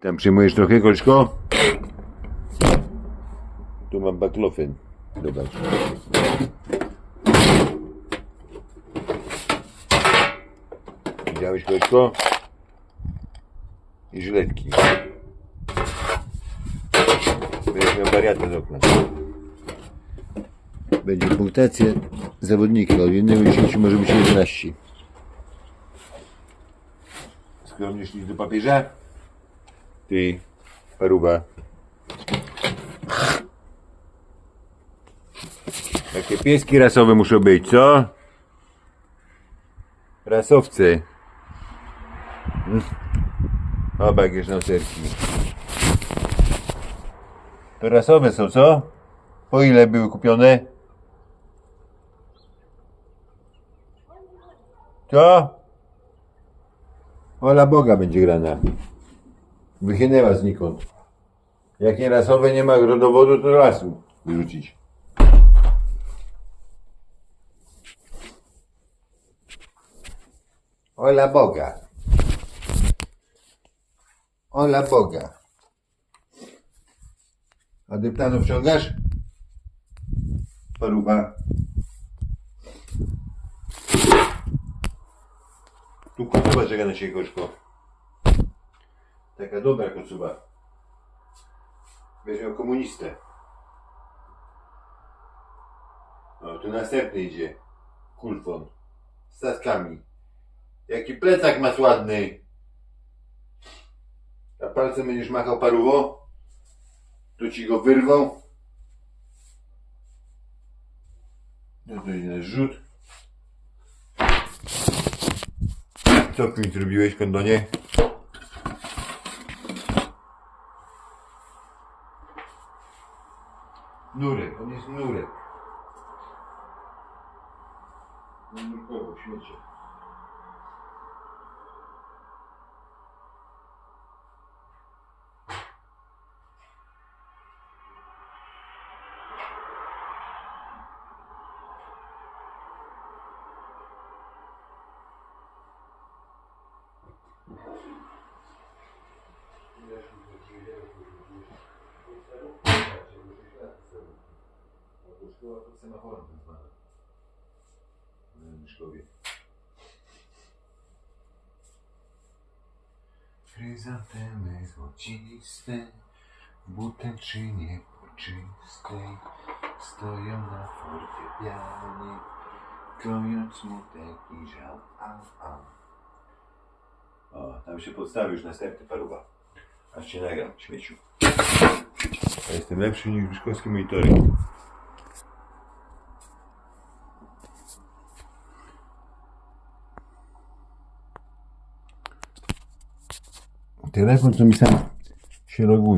Tam przyjmujesz trochę, Koczko? Tu mam baklofen. Zobacz. Widziałeś, Koczko? I żyletki. Będziesz miał wariatę z okna. Będzie punktacja zawodnika. Od 1 do 10 może być 11. Skromnie szliś do papieża? Ty, paruwa. Takie pieski rasowe muszą być, co? Rasowcy. Mm. Oba jakieś nocerki. To rasowe są, co? Po ile były kupione? Co? Ola Boga będzie grana. Wychynęła znikąd. Jak nie rasowe nie ma rodowodu, to lasu wyrzucić. Ola Boga. Ola Boga. A dyptanu wciągasz? Paruwa. Tu kocuba czeka na ciebie, koczko. Taka dobra kocuba. Weźmiał komunistę. O, tu następny idzie. Kulfon. Z statkami. Jaki plecak masz ładny. A palcem będziesz machał paruwo? Tu ci go wyrwą. No to na zrzut. Co mi zrobiłeś, kondonie? Нурик, он есть Нурик. Он Нуркович, вечер. Я же не Szkoła pod semaforem tak zwana. W Mieszkowie. Chryzantemy złociste w butelczynie poczystej stoją na fortepianie krojąc smutek i żal. A, a. O, tam się podstawił już następny paruwa. Aż cię nagram, śmieciu. Ja jestem lepszy niż Wyszkowski monitoring. Telefon to mi sam się loguje.